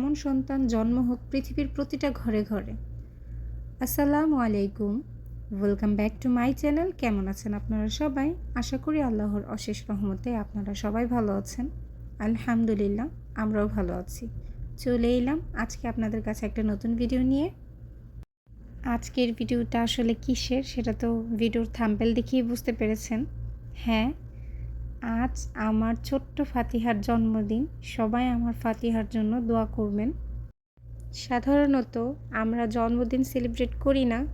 এমন সন্তান জন্ম হোক পৃথিবীর প্রতিটা ঘরে ঘরে। আসসালামু আলাইকুম। Welcome back to my channel কেমন আছেন আপনারা সবাই? আশা করি আল্লাহর অশেষ রহমতে আপনারা সবাই ভালো আছেন। আলহামদুলিল্লাহ, আমরাও ভালো আছি। চলে এলাম আজকে আপনাদের কাছে একটা নতুন ভিডিও নিয়ে। আজকের ভিডিওটা আসলে কিসের সেটা তো ভিডিওর থাম্পেল দেখেই বুঝতে পেরেছেন। হ্যাঁ আজ আমার ছোট্ট ফাতিহার জন্মদিন। সবাই আমার ফাতিহার জন্য দোয়া করবেন। সাধারণত আমরা জন্মদিন সেলিব্রেট করি না।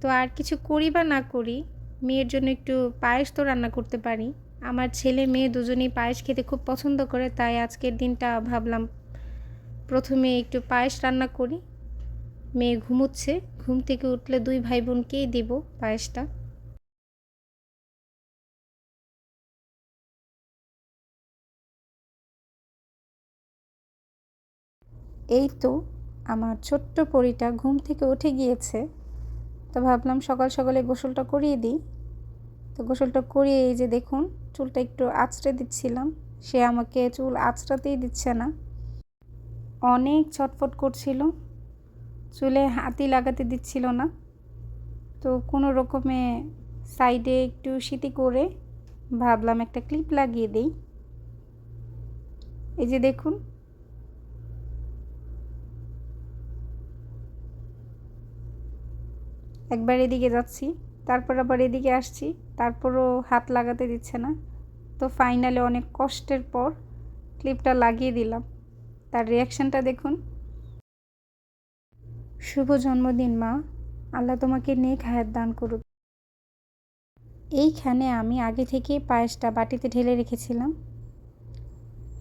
তো আর কিছু করি বা না করি, মেয়ের জন্য একটু পায়েস তো রান্না করতে পারি। আমার ছেলে মেয়ে দুজনেই পায়েস খেতে খুব পছন্দ করে, তাই আজকের দিনটা ভাবলাম প্রথমে একটু পায়েস রান্না করি। মেয়ে ঘুমোচ্ছে, ঘুম থেকে উঠলে দুই ভাই বোনকেই দিব পায়েসটা। এই তো আমার ছোট্ট পরিটা ঘুম থেকে উঠে গিয়েছে। তো ভাবলাম সকাল সকালে গোসলটা করিয়ে দিই। তো গোসলটা করিয়ে এই যে দেখুন, চুলটা একটু আঁচড়ে দিচ্ছিলাম। সে আমাকে চুল আঁচড়াতেই দিচ্ছে না। অনেক ছটফট করছিল। চুলে হাতি লাগাতে দিচ্ছিল না। তো কোনো রকমে সাইডে একটু শীতি করে ভাবলাম একটা ক্লিপ লাগিয়ে দিই। এই যে দেখুন একবার এদিকে যাচ্ছি, তারপর আবার এদিকে আসছি, তারপরও হাত লাগাতে দিচ্ছে না। তো ফাইনালে অনেক কষ্টের পর ক্লিপটা লাগিয়ে দিলাম। তার রিয়াকশানটা দেখুন। শুভ জন্মদিন, মা। আল্লাহ তোমাকে নেক হায়াত দান করুক। এইখানে আমি আগে থেকে পায়েসটা বাটিতে ঢেলে রেখেছিলাম।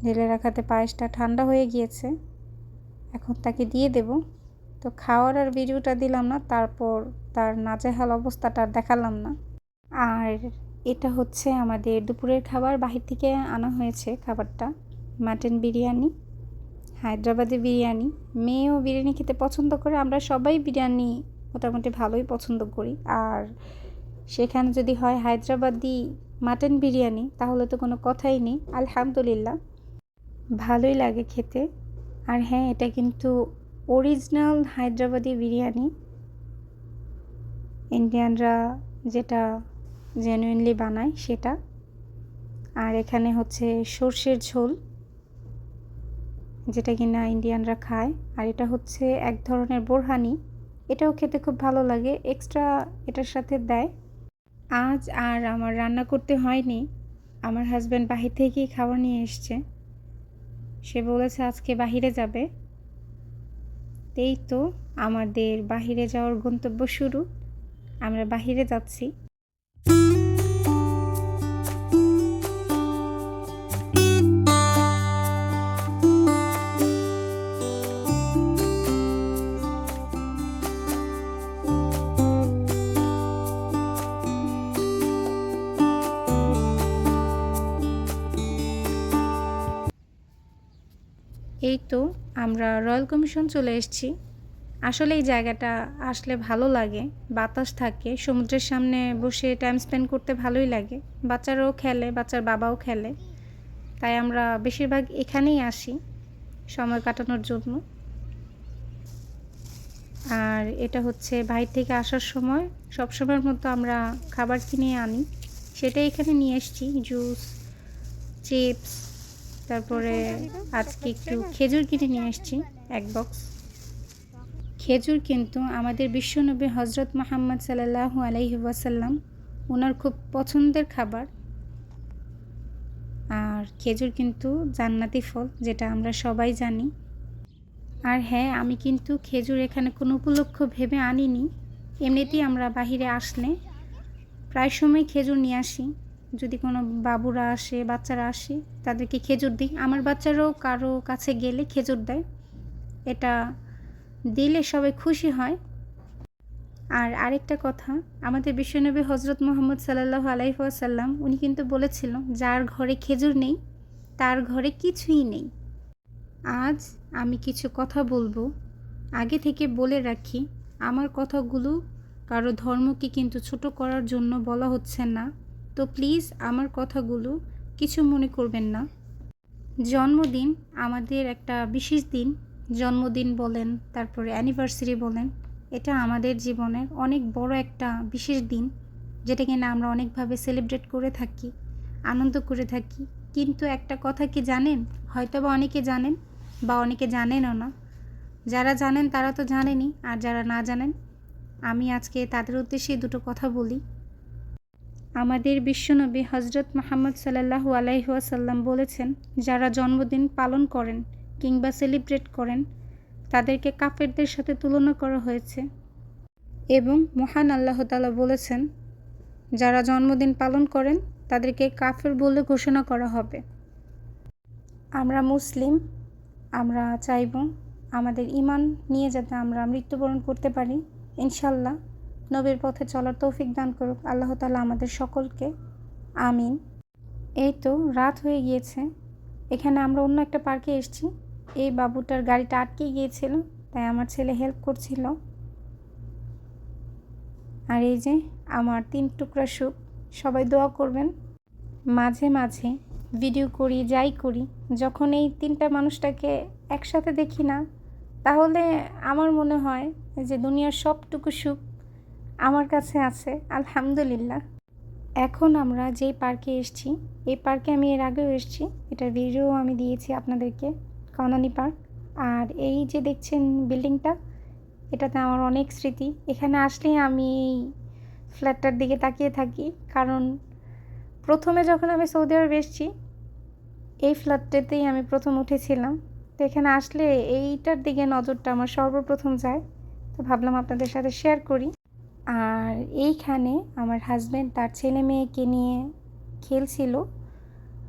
ঢেলে রাখাতে পায়েসটা ঠান্ডা হয়ে গিয়েছে। এখন তাকে দিয়ে দেব। তো খাওয়ার আর ভিডিওটা দিলাম না, তারপর তার নাজেহাল অবস্থাটা দেখালাম না। আর এটা হচ্ছে আমাদের দুপুরের খাবার, বাহির থেকে আনা হয়েছে খাবারটা, মাটন বিরিয়ানি, হায়দ্রাবাদি বিরিয়ানি। মেয়েও বিরিয়ানি খেতে পছন্দ করে, আমরা সবাই বিরিয়ানি মোটামুটি ভালোই পছন্দ করি। আর সেখানে যদি হয় হায়দ্রাবাদি মাটন বিরিয়ানি, তাহলে তো কোনো কথাই নেই, আলহামদুলিল্লাহ। ভালোই লাগে খেতে। আর হ্যাঁ এটা কিন্তু অরিজিনাল হায়দ্রাবাদি বিরিয়ানি। ইন্ডিয়ানরা যেটা জেনুইনলি বানায় সেটা। আর এখানে হচ্ছে সর্ষের ঝোল, যেটা কিনা ইন্ডিয়ানরা খায়। আর এটা হচ্ছে এক ধরনের বোরহানি, এটাও খেতে খুব ভালো লাগে এক্সট্রা এটার সাথে দেয়। আজ আর আমার রান্না করতে হয়নি, আমার হাজব্যান্ড বাহির থেকেই খাবার নিয়ে এসছে। সে বলেছে আজকে বাহিরে যাবে। এই তো আমাদের বাহিরে যাওয়ার গন্তব্য শুরু। আমরা বাহিরে যাচ্ছি। এই তো আমরা রয়্যাল কমিশন চলে এসেছি। আসলে এই জায়গাটা আসলে ভালো লাগে, বাতাস থাকে, সমুদ্রের সামনে বসে টাইম স্পেন্ড করতে ভালোই লাগে। বাচ্চারাও খেলে, বাচ্চার বাবাও খেলে। তাই আমরা বেশিরভাগ এখানেই আসি সময় কাটানোর জন্য। আর এটা হচ্ছে বাইরে থেকে আসার সময় সব সময়ের মতো আমরা খাবার কিনে আনি। সেটা এখানে নিয়ে এসেছি জুস চিপস তারপরে আজকে একটু খেজুর কিনে নিয়ে এসেছি এক বক্স খেজুর কিন্তু আমাদের বিশ্বনবী হজরত মোহাম্মদ সাল্লাহ আলাইহি ওয়াসাল্লাম ওনার খুব পছন্দের খাবার। আর খেজুর কিন্তু জান্নাতি ফল, যেটা আমরা সবাই জানি। আর হ্যাঁ আমি কিন্তু খেজুর এখানে কোনো উপলক্ষ ভেবে আনিনি। এমনিতেই আমরা বাহিরে আসলে প্রায় সময় খেজুর নিয়ে আসি। যদি কোনো বাবুরা আসে, বাচ্চারা আসে, তাদেরকে খেজুর দিই। আমার বাচ্চারাও কারও কাছে গেলে খেজুর দেয়। এটা দিলে সবাই খুশি হয়। আর আরেকটা কথা, আমাদের বিশ্বনবী হজরত মোহাম্মদ সাল্লাহ আলাইসাল্লাম উনি কিন্তু বলেছিল, যার ঘরে খেজুর নেই, তার ঘরে কিছুই নেই। আজ আমি কিছু কথা বলব। আগে থেকে বলে রাখি, আমার কথাগুলো কারও ধর্মকে কিন্তু ছোট করার জন্য বলা হচ্ছে না। তো প্লিজ আমার কথাগুলো কিছু মনে করবেন না। জন্মদিন আমাদের একটা বিশেষ দিন। জন্মদিন বলেন, তারপরে অ্যানিভার্সারি বলেন, এটা আমাদের জীবনের অনেক বড় একটা বিশেষ দিন, যেটা কিনা আমরা অনেকভাবে সেলিব্রেট করে থাকি, আনন্দ করে থাকি। কিন্তু একটা কথা কি জানেন? হয়তো বা অনেকে জানেন বা অনেকে জানেনও না। যারা জানেন তারা তো জানেনই, আর যারা না জানেন, আমি আজকে তাদের উদ্দেশ্যে দুটো কথা বলি। আমাদের বিশ্বনবী হজরত মোহাম্মদ সাল্লাহু আলাইহাসাল্লাম বলেছেন, যারা জন্মদিন পালন করেন কিংবা সেলিব্রেট করেন, তাদেরকে কাফেরদের সাথে তুলনা করা হয়েছে। এবং মহান আল্লাহ তালা বলেছেন, যারা জন্মদিন পালন করেন, তাদেরকে কাফের বলে ঘোষণা করা হবে। আমরা মুসলিম, আমরা চাইব আমাদের ইমান নিয়ে যাতে আমরা মৃত্যুবরণ করতে পারি ইনশাল্লাহ নবীর পথে চলার তৌফিক দান করুক। আল্লাহ তালা আমাদের সকলকে, আমিন। এই তো রাত হয়ে গিয়েছে। এখানে আমরা অন্য একটা পার্কে এসেছি। এই বাবুটার গাড়িটা আটকে গিয়েছিল, তাই আমার ছেলে হেল্প করছিল। আর এই যে আমার তিন টুকরা সুখ সবাই দোয়া করবেন। মাঝে মাঝে ভিডিও করি, যাই করি, যখন এই তিনটা মানুষটাকে একসাথে দেখি না, তাহলে আমার মনে হয় যে দুনিয়ার সবটুকু সুখ আমার কাছে আছে, আলহামদুলিল্লাহ। এখন আমরা যেই পার্কে এসেছি, এই পার্কে আমি এর আগেও এসেছি, এটার ভিডিও আমি দিয়েছি আপনাদেরকে কনানি পার্ক। আর এই যে দেখছেন বিল্ডিংটা, এটাতে আমার অনেক স্মৃতি। এখানে আসলেই আমি এই ফ্ল্যাটটার দিকে তাকিয়ে থাকি, কারণ প্রথমে যখন আমি সৌদি আরব এসেছি, এই ফ্ল্যাটটাতেই আমি প্রথম উঠেছিলাম। তো এখানে আসলে এইটার দিকে নজরটা আমার সর্বপ্রথম যায়। তো ভাবলাম আপনাদের সাথে শেয়ার করি। আর এইখানে আমার হাজব্যান্ড তার ছেলে মেয়েকে নিয়ে খেলছিল।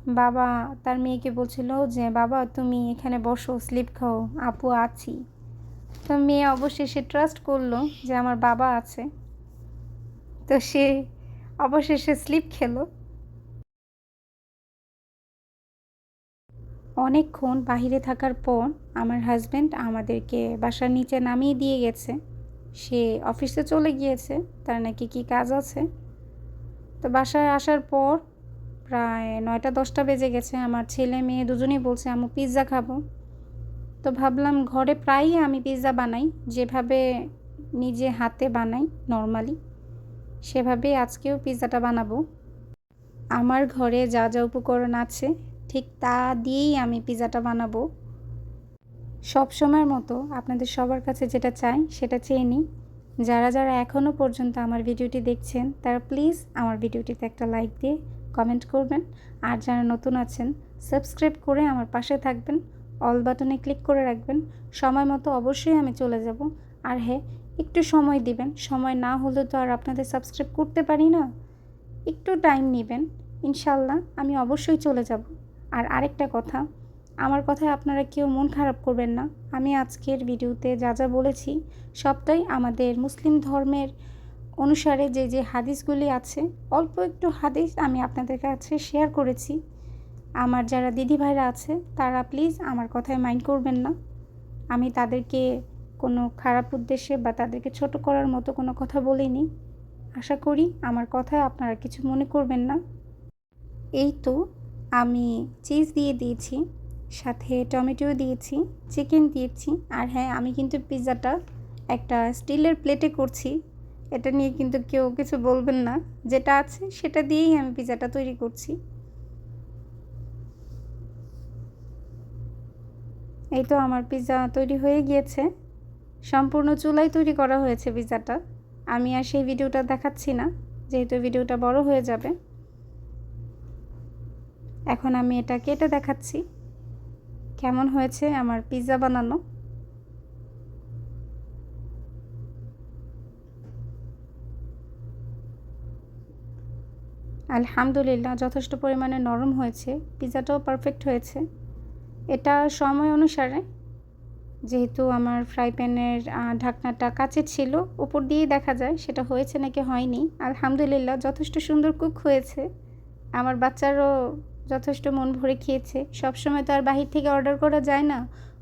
বাবা তার মেয়েকে বলছিল যে, বাবা, তুমি এখানে বসো স্লিপ খাও, আপু আছি। তো মেয়ে অবশেষে ট্রাস্ট করল যে আমার বাবা আছে। তো সে অবশেষে স্লিপ খেলো। অনেকক্ষণ বাহিরে থাকার পর আমার হাজব্যান্ড আমাদেরকে বাসার নিচে নামিয়ে দিয়ে গেছে। সে অফিসে চলে গিয়েছে, তার নাকি কি কাজ আছে? তো বাসায় আসার পর প্রায় নয়টা, দশটা বেজে গেছে, আমার ছেলে মেয়ে দুজনেই বলছে আমি পিৎজা খাব। তো ভাবলাম ঘরে প্রায়ই আমি পিৎজা বানাই, যেভাবে নিজে হাতে বানাই নর্মালি সেভাবে আজকেও পিৎজাটা বানাবো। আমার ঘরে যা যা উপকরণ আছে, ঠিক তা দিয়েই আমি পিৎজাটা বানাবো। সব সময়ের মতো আপনাদের সবার কাছে যেটা চাই সেটা চেয়ে নিই। যারা যারা এখনও পর্যন্ত আমার ভিডিওটি দেখছেন, তারা প্লিজ আমার ভিডিওটিতে একটা লাইক দিয়ে কমেন্ট করবেন। আর যারা নতুন আছেন, সাবস্ক্রাইব করে আমার পাশে থাকবেন, অল বাটনে ক্লিক করে রাখবেন। সময় মতো অবশ্যই আমি চলে যাব। আর হ্যাঁ একটু সময় দিবেন। সময় না হলে তো আর আপনাদের সাবস্ক্রাইব করতে পারি না। একটু টাইম নেবেন। ইনশাল্লাহ আমি অবশ্যই চলে যাব। আর আরেকটা কথা আমার কথায় আপনারা কেউ মন খারাপ করবেন না। আমি আজকের ভিডিওতে যা যা বলেছি সবটাই আমাদের মুসলিম ধর্মের অনুসারে যে যে হাদিসগুলি আছে, অল্প একটু হাদিস আমি আপনাদের কাছে শেয়ার করেছি। আমার যারা দিদি ভাইরা আছে, তারা প্লিজ আমার কথায় মাইন্ড করবেন না। আমি তাদেরকে কোনো খারাপ উদ্দেশ্যে বা তাদেরকে ছোট করার মতো কোনো কথা বলিনি। আশা করি আমার কথায় আপনারা কিছু মনে করবেন না। এই তো আমি চিজ দিয়ে দিয়েছি। সাথে টমেটো দিয়েছি চিকেন দিয়েছি, আর হ্যাঁ আমি কিন্তু পিৎজাটা একটা স্টিলের প্লেটে করছি। এটা নিয়ে কিন্তু কেউ কিছু বলবেন না। যেটা আছে সেটা দিয়েই আমি পিৎজাটা তৈরি করছি। এই তো আমার পিৎজা তৈরি হয়ে গিয়েছে। সম্পূর্ণ চুলাই তৈরি করা হয়েছে পিৎজাটা আমি আর সেই ভিডিওটা দেখাচ্ছি না, যেহেতু ভিডিওটা বড় হয়ে যাবে। এখন আমি এটা কেটে দেখাচ্ছি। কেমন হয়েছে আমার পিৎজা বানানো? আলহামদুলিল্লাহ, যথেষ্ট পরিমাণে নরম হয়েছে। পিৎজাটাও পারফেক্ট হয়েছে। এটা সময় অনুসারে, যেহেতু আমার ফ্রাই প্যানের ঢাকনাটা কাচের ছিল, উপর দিয়েই দেখা যায়, সেটা হয়েছে নাকি হয়নি। আলহামদুলিল্লাহ, যথেষ্ট সুন্দর কুক হয়েছে। আমার বাচ্চারও যথেষ্ট মন ভরে খেয়েছে। সবসময় তো আর বাহির থেকে অর্ডার করা যায় না।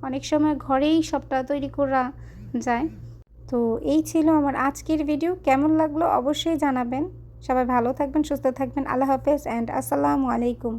অনেক সময় ঘরেই সবটা তৈরি করা যায়। তো এই ছিল আমার আজকের ভিডিও কেমন লাগল অবশ্যই জানাবেন। সবাই ভালো থাকবেন, সুস্থ থাকবেন। আল্লাহ হাফেজ অ্যান্ড আসসালামু আলাইকুম।